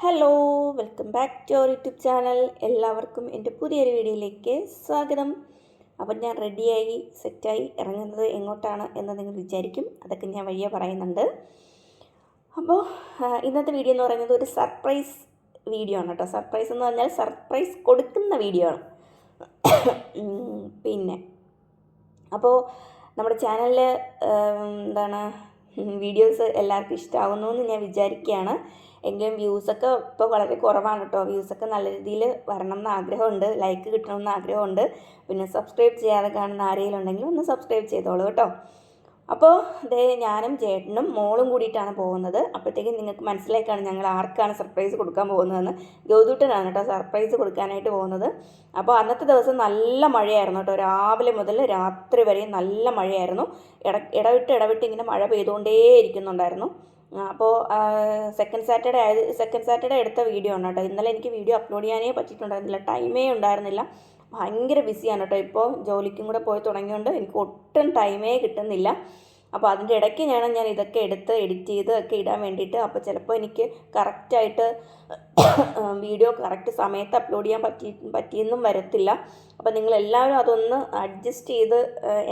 Hello welcome back to our YouTube channel എല്ലാവർക്കും എന്റെ പുതിയൊരു വീഡിയോയിലേക്ക് സ്വാഗതം. അപ്പം ഞാൻ റെഡിയായി സെറ്റായി ഇറങ്ങുന്നത് എങ്ങോട്ടാണ് എന്ന് നിങ്ങൾ വിചാരിക്കും. അതൊക്കെ ഞാൻ വഴിയെ പറയുന്നുണ്ട്. അപ്പോൾ ഇന്നത്തെ വീഡിയോ എന്ന് പറയുന്നത് ഒരു സർപ്രൈസ് വീഡിയോ ആണ് കേട്ടോ. സർപ്രൈസ് എന്ന് പറഞ്ഞാൽ സർപ്രൈസ് കൊടുക്കുന്ന വീഡിയോ ആണ്. പിന്നെ. അപ്പോൾ നമ്മുടെ ചാനലിൽ എന്താണ് വീഡിയോസ് എല്ലാവർക്കും ഇഷ്ടമാവുന്നു എന്ന് ഞാൻ വിചാരിക്കുകയാണ്. എങ്കിലും വ്യൂസൊക്കെ ഇപ്പോൾ വളരെ കുറവാണ് കേട്ടോ. വ്യൂസൊക്കെ നല്ല രീതിയിൽ വരണം എന്ന് ആഗ്രഹമുണ്ട്. ലൈക്ക് കിട്ടണമെന്ന് ആഗ്രഹമുണ്ട്. പിന്നെ സബ്സ്ക്രൈബ് ചെയ്യാതെ കാണുന്ന ആരെങ്കിലും ഉണ്ടെങ്കിൽ ഒന്ന് സബ്സ്ക്രൈബ് ചെയ്തോളൂ കേട്ടോ. അപ്പോൾ ദേ ഞാനും ചേട്ടനും മോളും കൂടിയിട്ടാണ് പോകുന്നത്. അപ്പോഴത്തേക്കും നിങ്ങൾക്ക് മനസ്സിലാക്കാണ് ഞങ്ങൾ ആർക്കാണ് സർപ്രൈസ് കൊടുക്കാൻ പോകുന്നതെന്ന്. ഗൗതുട്ടനാണ് കേട്ടോ സർപ്രൈസ് കൊടുക്കാനായിട്ട് പോകുന്നത്. അപ്പോൾ അന്നത്തെ ദിവസം നല്ല മഴയായിരുന്നു കേട്ടോ. രാവിലെ മുതൽ രാത്രി വരെയും നല്ല മഴയായിരുന്നു. ഇട ഇടവിട്ട് ഇടവിട്ട് ഇങ്ങനെ മഴ പെയ്തുകൊണ്ടേ ഇരിക്കുന്നുണ്ടായിരുന്നു അപ്പോൾ സെക്കൻഡ് സാറ്റർഡേ ആയത് സെക്കൻഡ് സാറ്റർഡേ എടുത്ത വീഡിയോ ആണ് കേട്ടോ. ഇന്നലെ എനിക്ക് വീഡിയോ അപ്ലോഡ് ചെയ്യാനേ പറ്റിയിട്ടുണ്ടായിരുന്നില്ല. ടൈമേ ഉണ്ടായിരുന്നില്ല. ഭയങ്കര ബിസിയാണ് കേട്ടോ. ഇപ്പോൾ ജോലിക്കും കൂടെ പോയി തുടങ്ങിയോണ്ട് എനിക്ക് ഒട്ടും ടൈമേ കിട്ടുന്നില്ല. അപ്പോൾ അതിന്റെ ഇടയ്ക്ക് ഞാൻ ഞാൻ ഇതൊക്കെ എടുത്ത് എഡിറ്റ് ചെയ്ത് ഒക്കെ ഇടാൻ വേണ്ടിയിട്ട് അപ്പോൾ ചിലപ്പോൾ എനിക്ക് കറക്റ്റായിട്ട് വീഡിയോ കറക്റ്റ് സമയത്ത് അപ്ലോഡ് ചെയ്യാൻ പറ്റി പറ്റിയെന്നും വരത്തില്ല. അപ്പോൾ നിങ്ങളെല്ലാവരും അതൊന്ന് അഡ്ജസ്റ്റ് ചെയ്ത്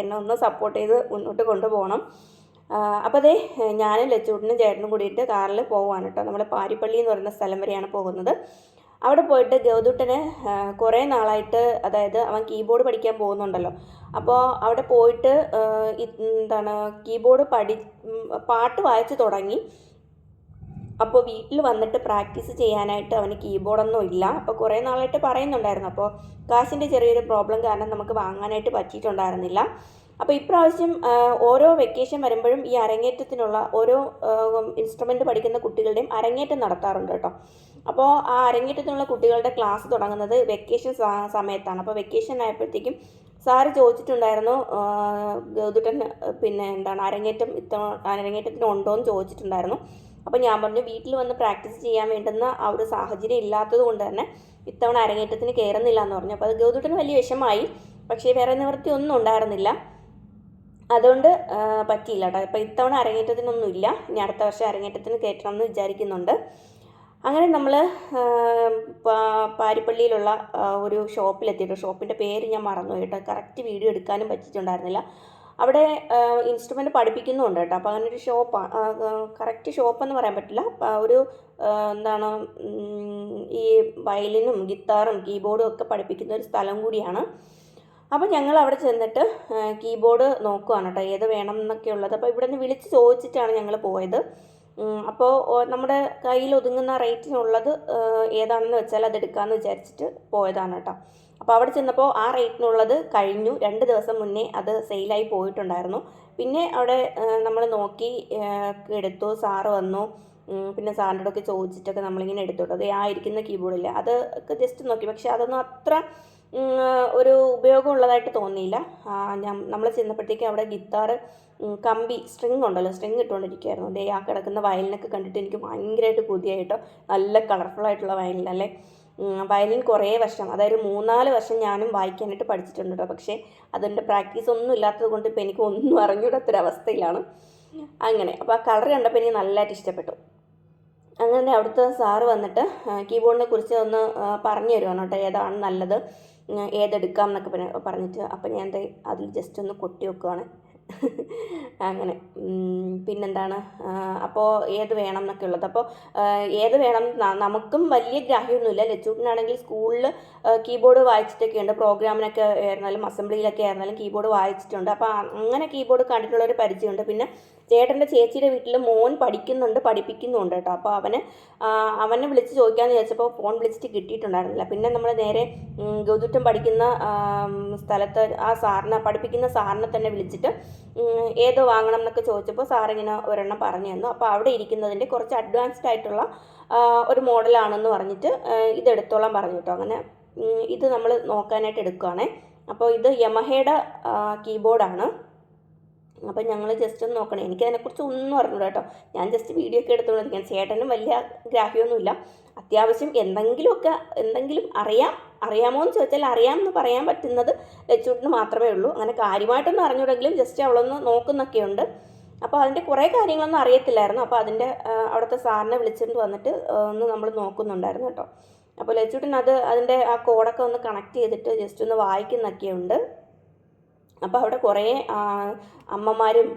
എന്നെ ഒന്ന് സപ്പോർട്ട് ചെയ്ത് മുന്നോട്ട് കൊണ്ടുപോകണം. അപ്പോൾ അതേ ഞാനും ലച്ചൂട്ടിനും ചേട്ടനും കൂടിയിട്ട് കാറിൽ പോവാണ് കേട്ടോ. നമ്മൾ പാരിപ്പള്ളി എന്ന് പറയുന്ന സ്ഥലം വരെയാണ് പോകുന്നത്. അവിടെ പോയിട്ട് ഗൗതുട്ടന് കുറേ നാളായിട്ട് അതായത് അവൻ കീബോർഡ് പഠിക്കാൻ പോകുന്നുണ്ടല്ലോ. അപ്പോൾ അവിടെ പോയിട്ട് എന്താണ് കീബോർഡ് പഠി പാട്ട് വായിച്ചു തുടങ്ങി. അപ്പോൾ വീട്ടിൽ വന്നിട്ട് പ്രാക്ടീസ് ചെയ്യാനായിട്ട് അവന് കീബോർഡൊന്നും ഇല്ല. അപ്പോൾ കുറേ നാളായിട്ട് പറയുന്നുണ്ടായിരുന്നു. അപ്പോൾ കാശിന്റെ ചെറിയൊരു പ്രോബ്ലം കാരണം നമുക്ക് വാങ്ങാനായിട്ട് പറ്റിയിട്ടുണ്ടായിരുന്നില്ല. അപ്പോൾ ഇപ്രാവശ്യം ഓരോ വെക്കേഷൻ വരുമ്പോഴും ഈ അരങ്ങേറ്റത്തിനുള്ള ഓരോ ഇൻസ്ട്രുമെന്റ് പഠിക്കുന്ന കുട്ടികളുടെയും അരങ്ങേറ്റം നടത്താറുണ്ട് കേട്ടോ. അപ്പോൾ ആ അരങ്ങേറ്റത്തിനുള്ള കുട്ടികളുടെ ക്ലാസ് തുടങ്ങുന്നത് വെക്കേഷൻ സമയത്താണ്. അപ്പോൾ വെക്കേഷൻ ആയപ്പോഴത്തേക്കും സാറ് ചോദിച്ചിട്ടുണ്ടായിരുന്നു ഗൗതുട്ടൻ പിന്നെ എന്താണ് അരങ്ങേറ്റം ഇത്തവണ അരങ്ങേറ്റത്തിന് ഉണ്ടോ എന്ന് ചോദിച്ചിട്ടുണ്ടായിരുന്നു. അപ്പോൾ ഞാൻ പറഞ്ഞു വീട്ടിൽ വന്ന് പ്രാക്ടീസ് ചെയ്യാൻ വേണ്ടുന്ന ആ ഒരു സാഹചര്യം ഇല്ലാത്തത് കൊണ്ട് തന്നെ ഇത്തവണ അരങ്ങേറ്റത്തിന് കയറുന്നില്ല എന്ന് പറഞ്ഞു. അപ്പോൾ അത് ഗൗതുട്ടന് വലിയ വിഷമായി പക്ഷേ വേറെ നിവൃത്തി ഒന്നും ഉണ്ടായിരുന്നില്ല. അതുകൊണ്ട് പറ്റിയില്ല കേട്ടോ അപ്പോൾ ഇത്തവണ അരങ്ങേറ്റത്തിനൊന്നും ഇല്ല ഇനി അടുത്ത വർഷം അരങ്ങേറ്റത്തിന് കയറ്റണം എന്ന് വിചാരിക്കുന്നുണ്ട്. അങ്ങനെ നമ്മൾ പാരിപ്പള്ളിയിലുള്ള ഒരു ഷോപ്പിലെത്തിയിട്ട് ഷോപ്പിന്റെ പേര് ഞാൻ മറന്നു കേട്ടോ കറക്റ്റ് വീഡിയോ എടുക്കാനും പറ്റിയിട്ടുണ്ടായിരുന്നില്ല. അവിടെ ഇൻസ്ട്രുമെന്റ് പഠിപ്പിക്കുന്നുണ്ട് കേട്ടോ അപ്പോൾ അങ്ങനെ ഒരു ഷോപ്പാണ് കറക്റ്റ് ഷോപ്പെന്ന് പറയാൻ പറ്റില്ല. ഒരു എന്താണ് ഈ വയലിനും ഗിത്താറും കീബോർഡും ഒക്കെ പഠിപ്പിക്കുന്ന ഒരു സ്ഥലം കൂടിയാണ്. അപ്പോൾ ഞങ്ങൾ അവിടെ ചെന്നിട്ട് കീബോർഡ് നോക്കുവാണ് കേട്ടോ ഏത് വേണം എന്നൊക്കെ ഉള്ളത് അപ്പോൾ ഇവിടെ നിന്ന് വിളിച്ച് ചോദിച്ചിട്ടാണ് ഞങ്ങൾ പോയത്. അപ്പോൾ നമ്മുടെ കയ്യിൽ ഒതുങ്ങുന്ന റേറ്റിനുള്ളത് ഏതാണെന്ന് വെച്ചാൽ അത് എടുക്കാമെന്ന് വിചാരിച്ചിട്ട് പോയതാണ് കേട്ടോ. അപ്പോൾ അവിടെ ചെന്നപ്പോൾ ആ റേറ്റിനുള്ളത് കഴിഞ്ഞു. രണ്ട് ദിവസം മുന്നേ അത് സെയിലായി പോയിട്ടുണ്ടായിരുന്നു. പിന്നെ അവിടെ നമ്മൾ നോക്കി എടുത്തു സാറ് വന്നു. പിന്നെ സാറിന്റെ ഒക്കെ ചോദിച്ചിട്ടൊക്കെ നമ്മളിങ്ങനെ എടുത്തു കേട്ടോ. അത് ആ ഇരിക്കുന്ന കീബോർഡില്ല അതൊക്കെ ജസ്റ്റ് നോക്കി. പക്ഷേ അതൊന്നും അത്ര ഒരു ഉപയോഗമുള്ളതായിട്ട് തോന്നിയില്ല. നമ്മൾ ചെന്നപ്പോഴത്തേക്കും അവിടെ ഗിത്താറ് കമ്പി സ്ട്രിങ് ഉണ്ടല്ലോ സ്ട്രിങ് ഇട്ടുകൊണ്ടിരിക്കുകയായിരുന്നു. ദേ ആ കിടക്കുന്ന വയലിനൊക്കെ കണ്ടിട്ട് എനിക്ക് ഭയങ്കരമായിട്ട് കൊതിയായിട്ടോ നല്ല കളർഫുൾ ആയിട്ടുള്ള വയലിനല്ലേ വയലിൻ കുറേ വർഷം അതായത് മൂന്നാൽ വർഷം ഞാനും വായിക്കാനായിട്ട് പഠിച്ചിട്ടുണ്ട് കേട്ടോ. പക്ഷേ അതിന്റെ പ്രാക്ടീസ് ഒന്നും ഇല്ലാത്തത് കൊണ്ട് ഇപ്പോൾ എനിക്ക് ഒന്നും അറിഞ്ഞൂടാത്തൊരവസ്ഥയിലാണ് അങ്ങനെ അപ്പോൾ ആ കളർ കണ്ടപ്പോൾ എനിക്ക് നല്ലതായിട്ട് ഇഷ്ടപ്പെട്ടു. അങ്ങനെ അവിടുത്തെ സാറ് വന്നിട്ട് കീബോർഡിനെ കുറിച്ച് ഒന്ന് പറഞ്ഞു തരുവാണ് കേട്ടോ ഏതാണ് നല്ലത്. ഏതെടുക്കാം എന്നൊക്കെ പറഞ്ഞ് പറഞ്ഞിട്ട് അപ്പം ഞാൻ അതിൽ ജസ്റ്റ് ഒന്ന് കൊട്ടി വെക്കുകയാണ് അങ്ങനെ. പിന്നെന്താണ്? അപ്പോൾ ഏത് വേണം എന്നൊക്കെ ഉള്ളത്. അപ്പോൾ ഏത് വേണം നമുക്കും വലിയ ഗ്രാഹ്യമൊന്നുമില്ല. ലച്ചൂട്ടിനാണെങ്കിൽ സ്കൂളിൽ കീബോർഡ് വായിച്ചിട്ടൊക്കെ ഉണ്ട്. പ്രോഗ്രാമിനൊക്കെ ആയിരുന്നാലും അസംബ്ലിയിലൊക്കെ ആയിരുന്നാലും കീബോർഡ് വായിച്ചിട്ടുണ്ട്. അപ്പോൾ അങ്ങനെ കീബോർഡ് കണ്ടിട്ടുള്ള ഒരു പരിചയമുണ്ട്. പിന്നെ ചേട്ടന്റെ ചേച്ചിയുടെ വീട്ടിൽ മോൻ പഠിക്കുന്നുണ്ട് പഠിപ്പിക്കുന്നുണ്ട് കേട്ടോ. അപ്പോൾ അവന് അവനെ വിളിച്ച് ചോദിക്കാമെന്ന് ചോദിച്ചപ്പോൾ ഫോൺ വിളിച്ചിട്ട് കിട്ടിയിട്ടുണ്ടായിരുന്നില്ല. പിന്നെ നമ്മൾ നേരെ ഗൗതുറ്റം പഠിക്കുന്ന സ്ഥലത്ത് ആ സാറിനെ പഠിപ്പിക്കുന്ന സാറിനെ തന്നെ വിളിച്ചിട്ട് ഏതോ വാങ്ങണം എന്നൊക്കെ ചോദിച്ചപ്പോൾ സാറിങ്ങനെ ഒരെണ്ണം പറഞ്ഞു തന്നു. അപ്പോൾ അവിടെ ഇരിക്കുന്നതിന്റെ കുറച്ച് അഡ്വാൻസ്ഡ് ആയിട്ടുള്ള ഒരു മോഡലാണെന്ന് പറഞ്ഞിട്ട് ഇതെടുത്തോളാം പറഞ്ഞു കേട്ടോ. അങ്ങനെ ഇത് നമ്മൾ നോക്കാനായിട്ട് എടുക്കുകയാണേ അപ്പോൾ ഇത് യമഹയുടെ കീബോർഡാണ്. അപ്പം ഞങ്ങൾ ജസ്റ്റ് ഒന്ന് നോക്കണം. എനിക്കതിനെക്കുറിച്ച് ഒന്നും അറിഞ്ഞൂടാ കേട്ടോ ഞാൻ ജസ്റ്റ് വീഡിയോ ഒക്കെ എടുത്തുകൊണ്ടിരിക്കുകയാണ് ചേട്ടനും വലിയ ഗ്രാഹ്യമൊന്നുമില്ല. അത്യാവശ്യം എന്തെങ്കിലുമൊക്കെ എന്തെങ്കിലും അറിയാം. അറിയാമോ എന്ന് ചോദിച്ചാൽ അറിയാമെന്ന് പറയാൻ പറ്റുന്നത് ലച്ചൂട്ടിന് മാത്രമേ ഉള്ളൂ. അങ്ങനെ കാര്യമായിട്ടൊന്നും അറിഞ്ഞൂടെങ്കിലും ജസ്റ്റ് അവളൊന്ന് നോക്കുന്നൊക്കെയുണ്ട് അപ്പോൾ അതിന്റെ കുറേ കാര്യങ്ങളൊന്നും അറിയത്തില്ലായിരുന്നു. അപ്പോൾ അതിന്റെ അവിടുത്തെ സാറിനെ വിളിച്ചിട്ട് വന്നിട്ട് ഒന്ന് നമ്മൾ നോക്കുന്നുണ്ടായിരുന്നു കേട്ടോ അപ്പോൾ ലച്ചൂട്ടിന് അത് അതിന്റെ ആ കോഡൊക്കെ ഒന്ന് കണക്ട് ചെയ്തിട്ട് ജസ്റ്റ് ഒന്ന് വായിക്കുന്നൊക്കെ ഉണ്ട്. അപ്പോൾ അവിടെ കുറേ അമ്മമാരും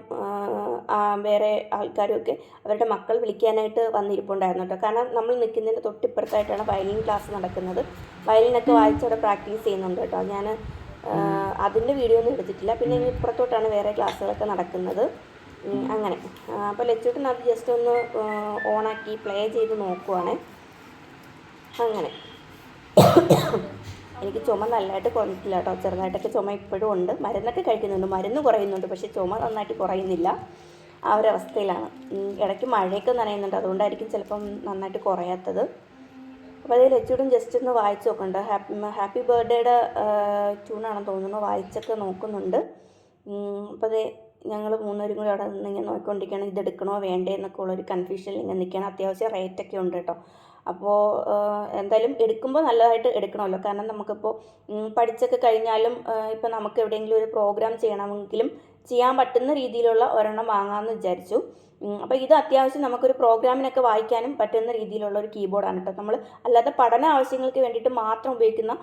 വേറെ ആൾക്കാരും ഒക്കെ അവരുടെ മക്കൾ വിളിക്കാനായിട്ട് വന്നിരിപ്പുണ്ടായിരുന്നു കേട്ടോ. കാരണം നമ്മൾ നിൽക്കുന്നതിന്റെ തൊട്ടിപ്പുറത്തായിട്ടാണ് വയലിൻ ക്ലാസ് നടക്കുന്നത്. വയലിനൊക്കെ വായിച്ച് അവിടെ പ്രാക്ടീസ് ചെയ്യുന്നുണ്ട് കേട്ടോ. ഞാൻ അതിന്റെ വീഡിയോ ഒന്നും എടുത്തിട്ടില്ല. പിന്നെ ഇനി ഇപ്പുറത്തോട്ടാണ് വേറെ ക്ലാസ്സുകളൊക്കെ നടക്കുന്നത്. അങ്ങനെ. അപ്പോൾ ലച്ചൂട്ടൻ അത് ജസ്റ്റ് ഒന്ന് ഓണാക്കി പ്ലേ ചെയ്ത് നോക്കുവാണേ. അങ്ങനെ. എനിക്ക് ചുമ നല്ലതായിട്ട് കുറഞ്ഞിട്ടില്ല കേട്ടോ. ചെറുതായിട്ടൊക്കെ ചുമ ഇപ്പോഴും ഉണ്ട്. മരുന്നൊക്കെ കഴിക്കുന്നുണ്ട്. മരുന്ന് കുറയുന്നുണ്ട്. പക്ഷേ ചുമ നന്നായിട്ട് കുറയുന്നില്ല. ആ ഒരു അവസ്ഥയിലാണ്. ഇടയ്ക്ക് മഴയൊക്കെ നനയുന്നുണ്ട്. അതുകൊണ്ടായിരിക്കും ചിലപ്പം നന്നായിട്ട് കുറയാത്തത്. അപ്പോൾ അതിൽ എച്ചൂടും ജസ്റ്റ് ഒന്ന് വായിച്ച് നോക്കുന്നുണ്ട് ഹാപ്പി ഹാപ്പി ബർത്ത്ഡേയുടെ ട്യൂണാണെന്ന് തോന്നുന്നു. വായിച്ചൊക്കെ നോക്കുന്നുണ്ട്. അപ്പോൾ അതേ ഞങ്ങൾ മൂന്നുപേരും കൂടി അവിടെ നിന്ന് ഇങ്ങനെ നോക്കിക്കൊണ്ടിരിക്കുകയാണ്. ഇതെടുക്കണോ വേണ്ടേ എന്നൊക്കെ ഉള്ളൊരു കൺഫ്യൂഷനിൽ ഇങ്ങനെ നിൽക്കുകയാണ്. അത്യാവശ്യം റേറ്റൊക്കെ ഉണ്ട് കേട്ടോ. അപ്പോൾ എന്തായാലും എടുക്കുമ്പോൾ നല്ലതായിട്ട് എടുക്കണമല്ലോ. കാരണം നമുക്കിപ്പോൾ പഠിച്ചൊക്കെ കഴിഞ്ഞാലും ഇപ്പം നമുക്ക് എവിടെയെങ്കിലും ഒരു പ്രോഗ്രാം ചെയ്യണമെങ്കിലും ചെയ്യാൻ പറ്റുന്ന രീതിയിലുള്ള ഒരെണ്ണം വാങ്ങാമെന്ന് വിചാരിച്ചു. അപ്പോൾ ഇത് അത്യാവശ്യം നമുക്കൊരു പ്രോഗ്രാമിനൊക്കെ വായിക്കാനും പറ്റുന്ന രീതിയിലുള്ള ഒരു കീബോർഡാണ് കേട്ടോ നമ്മൾ അല്ലാതെ പഠന ആവശ്യങ്ങൾക്ക് വേണ്ടിയിട്ട് മാത്രം ഉപയോഗിക്കുന്ന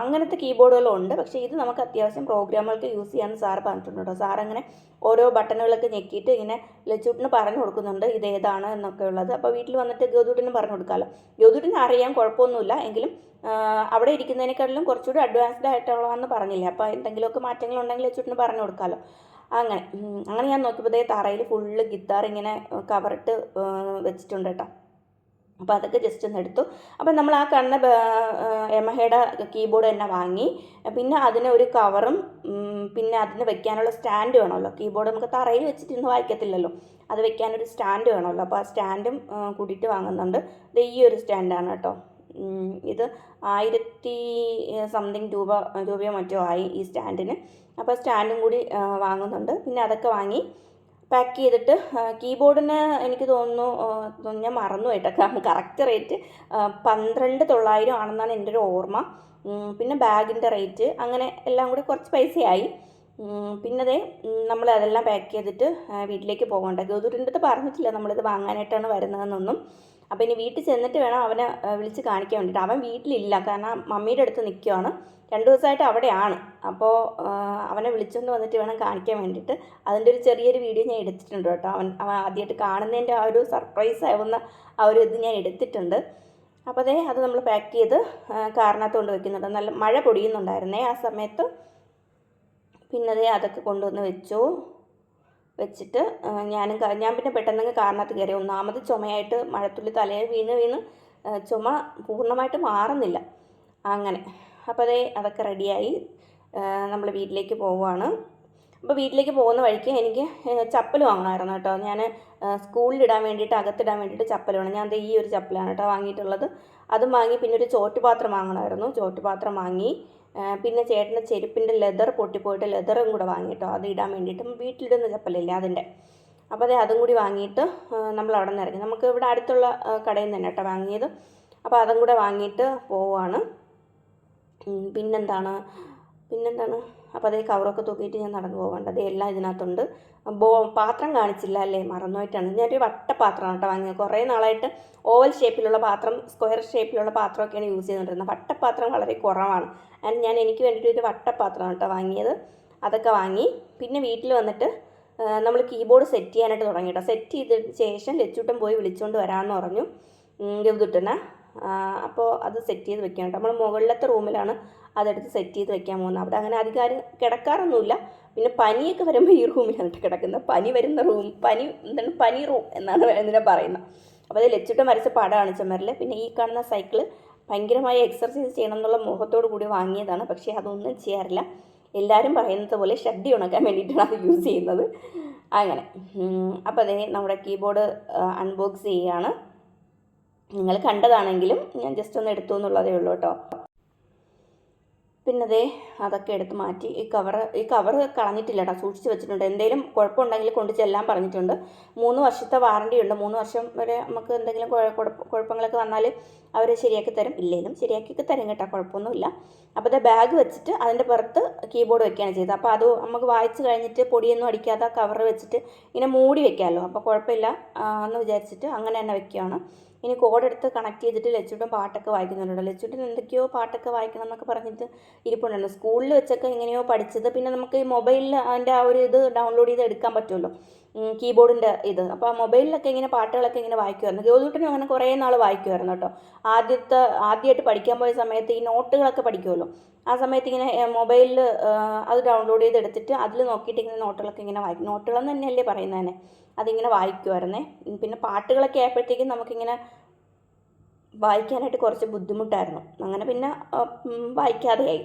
അങ്ങനത്തെ കീബോർഡുകളും ഉണ്ട് പക്ഷേ ഇത് നമുക്ക് അത്യാവശ്യം പ്രോഗ്രാമുകൾക്ക് യൂസ് ചെയ്യാൻ സാർ പറഞ്ഞിട്ടുണ്ട് കേട്ടോ സാർ അങ്ങനെ ഓരോ ബട്ടണുകളൊക്കെ ഞെക്കിയിട്ട് ഇങ്ങനെ ലച്ചൂട്ടിന് പറഞ്ഞു കൊടുക്കുന്നുണ്ട് ഇത് ഏതാണ് എന്നൊക്കെ ഉള്ളത്. അപ്പോൾ വീട്ടിൽ വന്നിട്ട് ഗൗതൂട്ടിന് പറഞ്ഞു കൊടുക്കാമല്ലോ ഗൗതൂട്ടിന് അറിയാൻ കുഴപ്പമൊന്നുമില്ല. എങ്കിലും അവിടെ ഇരിക്കുന്നതിനേക്കാളും കുറച്ചുകൂടി അഡ്വാൻസ്ഡ് ആയിട്ടുള്ളതെന്ന് പറഞ്ഞില്ലേ. അപ്പോൾ എന്തെങ്കിലുമൊക്കെ മാറ്റങ്ങളുണ്ടെങ്കിൽ ലച്ചൂട്ടിന് പറഞ്ഞു കൊടുക്കാമല്ലോ അങ്ങനെ അങ്ങനെ ഞാൻ നോക്കിയപ്പോൾ ദേ തറയിൽ ഫുള്ള് ഗിത്താർ ഇങ്ങനെ കവറിട്ട് വെച്ചിട്ടുണ്ട് കേട്ടോ അപ്പോൾ അതൊക്കെ ജസ്റ്റ് ഒന്ന് എടുത്തു. അപ്പോൾ നമ്മൾ ആ കണ്ണ എമഹയുടെ കീബോർഡ് തന്നെ വാങ്ങി. പിന്നെ അതിന് ഒരു കവറും പിന്നെ അതിന് വെക്കാനുള്ള സ്റ്റാൻഡ് വേണമല്ലോ. കീബോർഡ് നമുക്ക് തറയിൽ വെച്ചിട്ട് ഇന്ന് വായിക്കത്തില്ലല്ലോ. അത് വെക്കാനൊരു സ്റ്റാൻഡ് വേണമല്ലോ. അപ്പോൾ ആ സ്റ്റാൻഡും കൂട്ടിയിട്ട് വാങ്ങുന്നുണ്ട്. ഇത് ഈ ഒരു സ്റ്റാൻഡാണ് കേട്ടോ ഇത് ആയിരത്തി സംതിങ് രൂപ രൂപയോ മറ്റോ ആയി ഈ സ്റ്റാൻഡിന്. അപ്പോൾ സ്റ്റാൻഡും കൂടി വാങ്ങുന്നുണ്ട്. പിന്നെ അതൊക്കെ വാങ്ങി പാക്ക് ചെയ്തിട്ട് കീബോർഡിന് എനിക്ക് തോന്നുന്നു ഞാൻ മറന്നു കേട്ടോ. കറക്റ്റ് റേറ്റ് പന്ത്രണ്ട് തൊള്ളായിരം ആണെന്നാണ് എന്റെ ഒരു ഓർമ്മ. പിന്നെ ബാഗിന്റെ റേറ്റ് അങ്ങനെ എല്ലാം കൂടി കുറച്ച് പൈസയായി. പിന്നതേ നമ്മൾ അതെല്ലാം പാക്ക് ചെയ്തിട്ട് വീട്ടിലേക്ക് പോകണ്ട. ഗൗതൂരിന്റെ അടുത്ത് പറഞ്ഞിട്ടില്ല നമ്മളിത് വാങ്ങാനായിട്ടാണ് വരുന്നതെന്നൊന്നും. അപ്പോൾ ഇനി വീട്ടിൽ ചെന്നിട്ട് വേണം അവനെ വിളിച്ച് കാണിക്കാൻ വേണ്ടിയിട്ട്. അവൻ വീട്ടിലില്ല കാരണം മമ്മിയുടെ അടുത്ത് നിൽക്കുവാണ് രണ്ട് ദിവസമായിട്ട് അവിടെയാണ്. അപ്പോൾ അവനെ വിളിച്ചുകൊണ്ട് വന്നിട്ട് വേണം കാണിക്കാൻ വേണ്ടിയിട്ട്. അതിന്റെ ഒരു ചെറിയൊരു വീഡിയോ ഞാൻ എടുത്തിട്ടുണ്ട് കേട്ടോ. അവൻ അവൻ ആദ്യമായിട്ട് കാണുന്നതിന്റെ ആ ഒരു സർപ്രൈസ് ആവുന്ന ആ ഒരു ഇത് ഞാൻ എടുത്തിട്ടുണ്ട്. അപ്പോൾ അതേ അത് നമ്മൾ പാക്ക് ചെയ്ത് കാറിനകത്ത് കൊണ്ട് വെക്കുന്നുണ്ട്. നല്ല മഴ പൊടിയുന്നുണ്ടായിരുന്നേ ആ സമയത്ത്. പിന്നെ അതേ അതൊക്കെ കൊണ്ടുവന്ന് വെച്ചു. വെച്ചിട്ട് ഞാനും ഞാൻ പിന്നെ പെട്ടെന്ന് കാറിനകത്ത് കയറി. ഒന്നാമത് ചുമയായിട്ട് മഴത്തുള്ളി തലയിൽ വീണ് വീണ് ചുമ പൂർണമായിട്ട് മാറുന്നില്ല. അങ്ങനെ. അപ്പോൾ അതേ അതൊക്കെ റെഡിയായി. നമ്മൾ വീട്ടിലേക്ക് പോവുകയാണ് അപ്പോൾ വീട്ടിലേക്ക് പോകുന്ന വഴിക്ക് എനിക്ക് ചപ്പൽ വാങ്ങണമായിരുന്നു കേട്ടോ. ഞാൻ സ്കൂളിലിടാൻ വേണ്ടിയിട്ട് അകത്തിടാൻ വേണ്ടിയിട്ട് ചപ്പൽ വേണം. ഞാൻ ഈ ഒരു ചപ്പലാണ് കേട്ടോ വാങ്ങിയിട്ടുള്ളത്. അതും വാങ്ങി പിന്നെ ഒരു ചോറ്റുപാത്രം വാങ്ങണമായിരുന്നു. ചോറ്റുപാത്രം വാങ്ങി പിന്നെ ചേട്ടന്റെ ചെരുപ്പിന്റെ ലെതർ പൊട്ടിപ്പോയിട്ട് ലെതറും കൂടെ വാങ്ങിയിട്ടോ അത് ഇടാൻ വേണ്ടിയിട്ട് വീട്ടിലിടുന്ന ചപ്പലില്ലേ അതിന്റെ. അപ്പോൾ അതെ അതും കൂടി വാങ്ങിയിട്ട് നമ്മൾ അവിടെ നിന്ന് ഇറങ്ങി. നമുക്ക് ഇവിടെ അടുത്തുള്ള കടയിൽ നിന്ന് തന്നെ കേട്ടോ വാങ്ങിയത്. അപ്പോൾ അതും കൂടെ വാങ്ങിയിട്ട് പോവുകയാണ് പിന്നെന്താണ്? പിന്നെന്താണ്? അപ്പോൾ അതേ കവറൊക്കെ തൂക്കിയിട്ട് ഞാൻ നടന്നു പോകേണ്ടത് അതേ എല്ലാം ഇതിനകത്തുണ്ട്. ബോ പാത്രം കാണിച്ചില്ല അല്ലേ? മറന്നുപോയിട്ടാണ്. ഞാനൊരു വട്ടപാത്രമാണ് കേട്ടോ വാങ്ങിയത്. കുറേ നാളായിട്ട് ഓവൽ ഷേപ്പിലുള്ള പാത്രം സ്ക്വയർ ഷേപ്പിലുള്ള പാത്രമൊക്കെയാണ് യൂസ് ചെയ്തുകൊണ്ടിരുന്നത്. വട്ടപാത്രം വളരെ കുറവാണ്. ആൻഡ് ഞാൻ എനിക്ക് വേണ്ടിയിട്ട് ഒരു വട്ടപ്പാത്രമാണ് കേട്ടോ വാങ്ങിയത്. അതൊക്കെ വാങ്ങി പിന്നെ വീട്ടിൽ വന്നിട്ട് നമ്മൾ കീബോർഡ് സെറ്റ് ചെയ്യാനായിട്ട് തുടങ്ങി കേട്ടോ. സെറ്റ് ചെയ്തതിന് ശേഷം ലച്ചൂട്ടൻ പോയി വിളിച്ചുകൊണ്ട് വരാമെന്ന് പറഞ്ഞു. ഗവിതുട്ടനെ അപ്പോൾ അത് സെറ്റ് ചെയ്ത് വെക്കാം കേട്ടോ. നമ്മൾ മുകളിലത്തെ റൂമിലാണ് അതെടുത്ത് സെറ്റ് ചെയ്ത് വെക്കാൻ പോകുന്നത്. അവിടെ അങ്ങനെ അധികാരം കിടക്കാറൊന്നുമില്ല. പിന്നെ പനിയൊക്കെ വരുമ്പോൾ ഈ റൂമിലാണ് കേട്ടോ കിടക്കുന്നത്. പനി വരുന്ന റൂം പനി എന്താണ് പനി റൂം എന്നാണ് ഇതിനെ പറയുന്നത്. അപ്പോൾ അത് ലച്ചിട്ട് വരച്ച പടമാണ് ചുമരിൽ പിന്നെ ഈ കാണുന്ന സൈക്കിൾ ഭയങ്കരമായി എക്സർസൈസ് ചെയ്യണം എന്നുള്ള മോഹത്തോടു കൂടി വാങ്ങിയതാണ്. പക്ഷേ അതൊന്നും ചെയ്യാറില്ല. എല്ലാവരും പറയുന്നത് പോലെ ഷഡ്ഡി ഉണക്കാൻ വേണ്ടിയിട്ടാണ് അത് യൂസ് ചെയ്യുന്നത്. അങ്ങനെ. അപ്പോൾ അതേ നമ്മുടെ കീബോർഡ് അൺബോക്സ് ചെയ്യുകയാണ് നിങ്ങൾ കണ്ടതാണെങ്കിലും ഞാൻ ജസ്റ്റ് ഒന്ന് എടുത്തു എന്നുള്ളതേ ഉള്ളൂ കേട്ടോ. പിന്നെ ദേ അതൊക്കെ എടുത്ത് മാറ്റി. ഈ കവർ ഈ കവർ കളഞ്ഞിട്ടില്ല കേട്ടോ സൂക്ഷിച്ച് വെച്ചിട്ടുണ്ട്. എന്തെങ്കിലും കുഴപ്പമുണ്ടെങ്കിൽ കൊണ്ട് ചെല്ലാൻ പറഞ്ഞിട്ടുണ്ട്. മൂന്ന് വർഷത്തെ വാറണ്ടി ഉണ്ട്. മൂന്ന് വർഷം വരെ നമുക്ക് എന്തെങ്കിലും കുഴപ്പ- കുഴപ്പങ്ങളൊക്കെ വന്നാൽ അവർ ശരിയാക്കി തരും. ഇല്ലെങ്കിലും ശരിയാക്കി തരും കേട്ടോ കുഴപ്പമൊന്നുമില്ല. അപ്പോൾ അത് ബാഗ് വെച്ചിട്ട് അതിന്റെ പുറത്ത് കീബോർഡ് വെക്കുകയാണ് ചെയ്തത്. അപ്പോൾ അത് നമുക്ക് വായിച്ച് കഴിഞ്ഞിട്ട് പൊടിയൊന്നും അടിക്കാതെ കവർ വെച്ചിട്ട് ഇങ്ങനെ മൂടി വെക്കാമല്ലോ. അപ്പോൾ കുഴപ്പമില്ല എന്ന് വിചാരിച്ചിട്ട് അങ്ങനെ തന്നെ വെക്കുകയാണ്. ഇനി കോഡ് എടുത്ത് കണക്ട് ചെയ്തിട്ട് ലച്ചുട്ടും പാട്ടൊക്കെ വായിക്കുന്നുണ്ട് ലച്ചുട്ടൻ എന്തൊക്കെയോ പാട്ടൊക്കെ വായിക്കണം എന്നൊക്കെ പറഞ്ഞിട്ട് ഇരിപ്പുണ്ടല്ലോ. സ്കൂളിൽ വെച്ചൊക്കെ എങ്ങനെയോ പഠിച്ചത്. പിന്നെ നമുക്ക് ഈ മൊബൈലിൽ അതിന്റെ ആ ഒരു ഇത് ഡൗൺലോഡ് ചെയ്ത് എടുക്കാൻ പറ്റുമല്ലോ. കീബോർഡിന്റെ ഇത്. അപ്പോൾ മൊബൈലിലൊക്കെ ഇങ്ങനെ പാട്ടുകളൊക്കെ ഇങ്ങനെ വായിക്കുമായിരുന്നു. ഗോതുട്ടനും അങ്ങനെ കുറേ നാൾ വായിക്കുമായിരുന്നു കേട്ടോ. ആദ്യത്തെ ആദ്യമായിട്ട് പഠിക്കാൻ പോയ സമയത്ത് ഈ നോട്ടുകളൊക്കെ പഠിക്കുമല്ലോ. ആ സമയത്ത് ഇങ്ങനെ മൊബൈലിൽ അത് ഡൗൺലോഡ് ചെയ്ത് എടുത്തിട്ട് അതിൽ നോക്കിയിട്ട് ഇങ്ങനെ നോട്ടുകളൊക്കെ ഇങ്ങനെ വായിക്കും. നോട്ടുകളെന്ന് തന്നെയല്ലേ പറയുന്നത് തന്നെ അതിങ്ങനെ വായിക്കുമായിരുന്നേ പിന്നെ പാട്ടുകളൊക്കെ ആയപ്പോഴത്തേക്കും നമുക്കിങ്ങനെ വായിക്കാനായിട്ട് കുറച്ച് ബുദ്ധിമുട്ടായിരുന്നു. അങ്ങനെ പിന്നെ വായിക്കാതെയായി.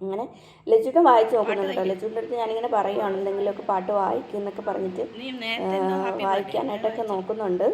അങ്ങനെ ലച്ചുട്ടും വായിച്ച് നോക്കുന്നുണ്ട് കേട്ടോ. ലച്ചുവിന്റെ അടുത്ത് ഞാനിങ്ങനെ പറയുകയാണ് എന്തെങ്കിലുമൊക്കെ പാട്ട് വായിക്കും എന്നൊക്കെ പറഞ്ഞിട്ട് വായിക്കാനായിട്ടൊക്കെ നോക്കുന്നുണ്ട്.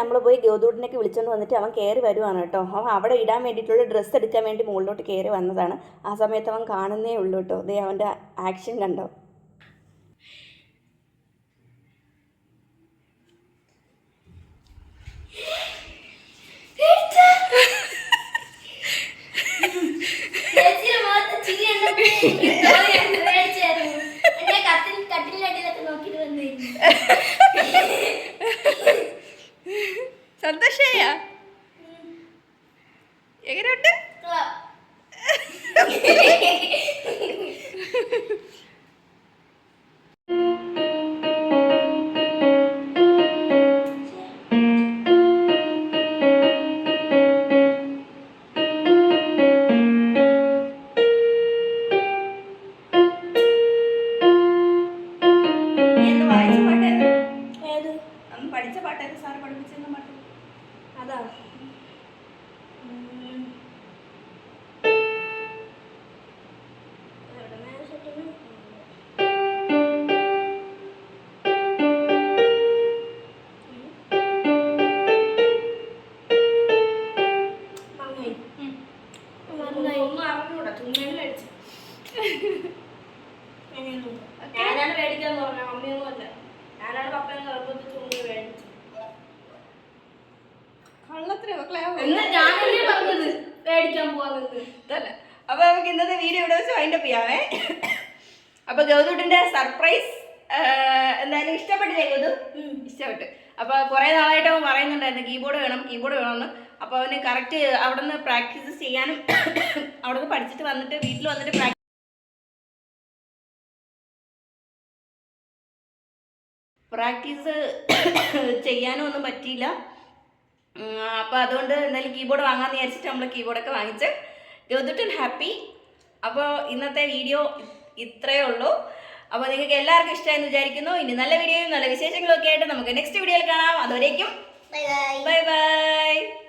നമ്മൾ പോയി ഗൗതൂട്ടിനൊക്കെ വിളിച്ചുകൊണ്ട് വന്നിട്ട് അവൻ കയറി വരുവാണ് കേട്ടോ. അവൻ അവിടെ ഇടാൻ വേണ്ടിയിട്ടുള്ള ഡ്രസ്സ് എടുക്കാൻ വേണ്ടി മുകളിലോട്ട് കയറി വന്നതാണ്. ആ സമയത്ത് അവൻ കാണുന്നേ ഉള്ളൂ കേട്ടോ. ദേ അവന്റെ ആക്ഷൻ കണ്ടോ? അപ്പൊ നമുക്ക് ഇന്നത്തെ വീഡിയോ ഇവിടെ വെച്ച് വൈൻഡ് അപ്പ് ചെയ്യാവേ. അപ്പൊ ഗൗതുട്ടിന്റെ സർപ്രൈസ് എന്തായാലും ഇഷ്ടപ്പെട്ടില്ലേ ഗൗതു ഇഷ്ടപ്പെട്ടു. അപ്പൊ കുറെ നാളായിട്ട് അവൻ പറയുന്നുണ്ടായിരുന്നു കീബോർഡ് വേണം കീബോർഡ് വേണമെന്ന്. അപ്പൊ അവന് കറക്റ്റ് അവിടെ നിന്ന് പ്രാക്ടീസ് ചെയ്യാനും അവിടെ നിന്ന് പഠിച്ചിട്ട് വന്നിട്ട് വീട്ടിൽ വന്നിട്ട് പ്രാക്ടീസ് ചെയ്യാനോ ഒന്നും പറ്റിയില്ല അപ്പോൾ അതുകൊണ്ട് എന്തായാലും കീബോർഡ് വാങ്ങാമെന്ന് വിചാരിച്ചിട്ട് നമ്മൾ കീബോർഡൊക്കെ വാങ്ങിച്ച് ജ്യോതിട്ടൻ ഹാപ്പി അപ്പോൾ ഇന്നത്തെ വീഡിയോ ഇത്രയേ ഉള്ളൂ. അപ്പോൾ നിങ്ങൾക്ക് എല്ലാവർക്കും ഇഷ്ടമായെന്ന് വിചാരിക്കുന്നു. ഇനി നല്ല വീഡിയോയും നല്ല വിശേഷങ്ങളൊക്കെ ആയിട്ട് നമുക്ക് നെക്സ്റ്റ് വീഡിയോയിൽ കാണാം. അതുവരേക്കും ബൈ ബൈ